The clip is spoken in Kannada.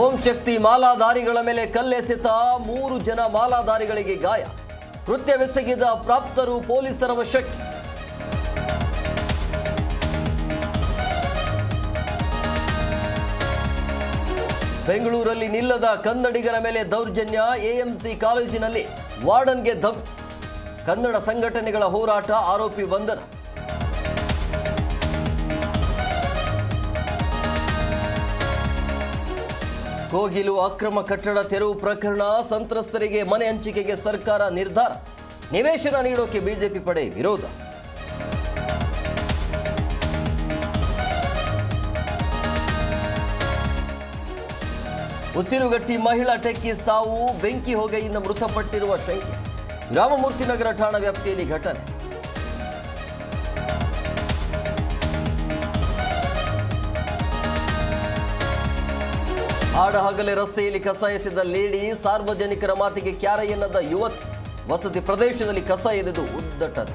ಓಂ ಶಕ್ತಿ ಮಾಲಾಧಾರಿಗಳ ಮೇಲೆ ಕಲ್ಲೆಸೆತ ಮೂರು ಜನ ಮಾಲಾಧಾರಿಗಳಿಗೆ ಗಾಯ. ಕೃತ್ಯವೆಸಗಿದ ಪ್ರಾಪ್ತರು ಪೊಲೀಸರ ವಶಕ್ಕೆ. ಬೆಂಗಳೂರಲ್ಲಿ ನಿಲ್ಲದ ಕನ್ನಡಿಗರ ಮೇಲೆ ದೌರ್ಜನ್ಯ ಎಎಂಸಿ ಕಾಲೇಜಿನಲ್ಲಿ ವಾರ್ಡನ್ಗೆ ದಬ್ ಕನ್ನಡ ಸಂಘಟನೆಗಳ ಹೋರಾಟ ಆರೋಪಿ ಬಂಧನ. ಕೋಗಿಲು ಅಕ್ರಮ ಕಟ್ಟಡ ತೆರವು ಪ್ರಕರಣ, ಸಂತ್ರಸ್ತರಿಗೆ ಮನೆ ಹಂಚಿಕೆಗೆ ಸರ್ಕಾರ ನಿರ್ಧಾರ. ನಿವೇಶನ ನೀಡೋಕೆ ಬಿಜೆಪಿ ಪಡೆ ವಿರೋಧ. ಉಸಿರುಗಟ್ಟಿ ಮಹಿಳಾ ಟೆಕ್ಕಿ ಸಾವು, ಬೆಂಕಿ ಹೊಗೆಯಿಂದ ಮೃತಪಟ್ಟಿರುವ ಶಂಕೆ. ರಾಮಮೂರ್ತಿ ನಗರ ಠಾಣಾ ವ್ಯಾಪ್ತಿಯಲ್ಲಿ ಘಟನೆ. ಆಡ ಹಗಲೇ ರಸ್ತೆಯಲ್ಲಿ ಕಸ ಎಸೆದ ಲೇಡಿ ಸಾರ್ವಜನಿಕರ ಮಾತಿಗೆ ಕ್ಯಾರ ಎನ್ನದ ಯುವತಿ ವಸತಿ ಪ್ರದೇಶದಲ್ಲಿ ಕಸ ಎದೆದು ಉದ್ದಟನೆ